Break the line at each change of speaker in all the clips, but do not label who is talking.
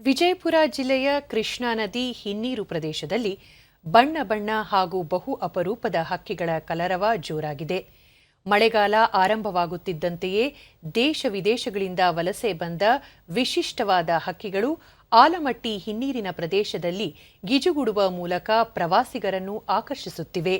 ವಿಜಯಪುರ ಜಿಲ್ಲೆಯ ಕೃಷ್ಣಾ ನದಿ ಹಿನ್ನೀರು ಪ್ರದೇಶದಲ್ಲಿ ಬಣ್ಣ ಬಣ್ಣ ಹಾಗೂ ಬಹು ಅಪರೂಪದ ಹಕ್ಕಿಗಳ ಕಲರವ ಜೋರಾಗಿದೆ. ಮಳೆಗಾಲ ಆರಂಭವಾಗುತ್ತಿದ್ದಂತೆಯೇ ದೇಶ ವಿದೇಶಗಳಿಂದ ವಲಸೆ ಬಂದ ವಿಶಿಷ್ಟವಾದ ಹಕ್ಕಿಗಳು ಆಲಮಟ್ಟಿ ಹಿನ್ನೀರಿನ ಪ್ರದೇಶದಲ್ಲಿ ಗಿಜುಗುಡುವ ಮೂಲಕ ಪ್ರವಾಸಿಗರನ್ನು ಆಕರ್ಷಿಸುತ್ತಿವೆ.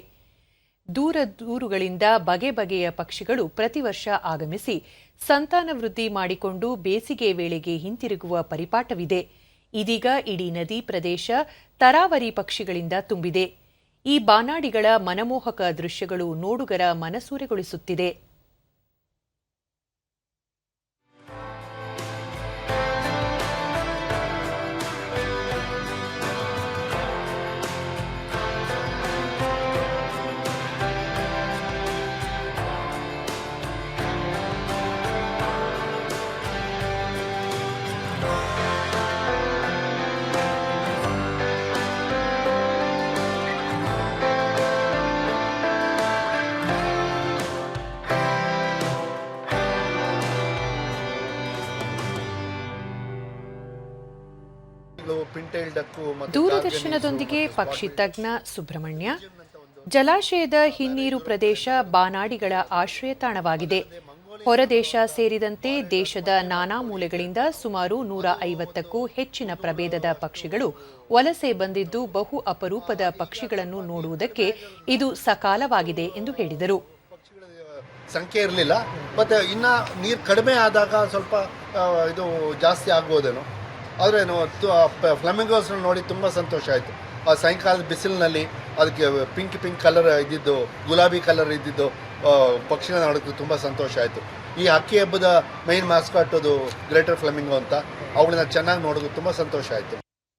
ದೂರ ದೂರುಗಳಿಂದ ಬಗೆ ಬಗೆಯ ಪಕ್ಷಿಗಳು ಪ್ರತಿ ವರ್ಷ ಆಗಮಿಸಿ ಸಂತಾನ ವೃದ್ಧಿ ಮಾಡಿಕೊಂಡು ಬೇಸಿಗೆ ವೇಳೆಗೆ ಹಿಂತಿರುಗುವ ಪರಿಪಾಠವಿದೆ. ಇದೀಗ ಇಡೀ ನದಿ ಪ್ರದೇಶ ತರಾವರಿ ಪಕ್ಷಿಗಳಿಂದ ತುಂಬಿದೆ. ಈ ಬಾನಾಡಿಗಳ ಮನಮೋಹಕ ದೃಶ್ಯಗಳು ನೋಡುಗರ ಮನಸೂರೆಗೊಳಿಸುತ್ತಿದೆ. ದೂರದರ್ಶನದೊಂದಿಗೆ ಪಕ್ಷಿ ತಜ್ಞ ಸುಬ್ರಹ್ಮಣ್ಯ. ಜಲಾಶಯದ ಹಿನ್ನೀರು ಪ್ರದೇಶ ಬಾನಾಡಿಗಳ ಆಶ್ರಯ ತಾಣವಾಗಿದೆ ಹೊರದೇಶ ಸೇರಿದಂತೆ ದೇಶದ ನಾನಾ ಮೂಲೆಗಳಿಂದ ಸುಮಾರು ನೂರ ಐವತ್ತಕ್ಕೂ ಹೆಚ್ಚಿನ ಪ್ರಭೇದದ ಪಕ್ಷಿಗಳು ವಲಸೆ ಬಂದಿದ್ದು ಬಹು ಅಪರೂಪದ ಪಕ್ಷಿಗಳನ್ನು ನೋಡುವುದಕ್ಕೆ ಇದು ಸಕಾಲವಾಗಿದೆ ಎಂದು ಹೇಳಿದರು.
ಸಂಖ್ಯೆ ಇರಲಿಲ್ಲ. ಮತ್ತೆ ಇನ್ನ ನೀರು ಕಡಿಮೆ ಆದಾಗ ಸ್ವಲ್ಪ ಇದು ಜಾಸ್ತಿ ಆಗ್ಬೋದೇನೋ ಆದರೆ ಫ್ಲಮಿಂಗೋಸ್ನ ನೋಡಿ ತುಂಬ ಸಂತೋಷ ಆಯಿತು. ಆ ಸಾಯಂಕಾಲದ ಬಿಸಿಲಿನಲ್ಲಿ ಅದಕ್ಕೆ ಪಿಂಕ್ ಪಿಂಕ್ ಕಲರ್ ಇದ್ದಿದ್ದು ಗುಲಾಬಿ ಕಲರ್ ಇದ್ದಿದ್ದು ಆ, ಪಕ್ಷಿಗಳನ್ನ ನೋಡೋಕ್ಕೆ ತುಂಬ ಸಂತೋಷ ಆಯಿತು. ಈ ಹಕ್ಕಿ ಹಬ್ಬದ ಮೈನ್ ಮಾಸ್ಕಾಟ್ ಅದು ಗ್ರೇಟರ್ ಫ್ಲಮಿಂಗೋ ಅಂತ. ಅವುಗಳನ್ನ ಚೆನ್ನಾಗಿ ನೋಡೋದು ತುಂಬ ಸಂತೋಷ ಆಯಿತು.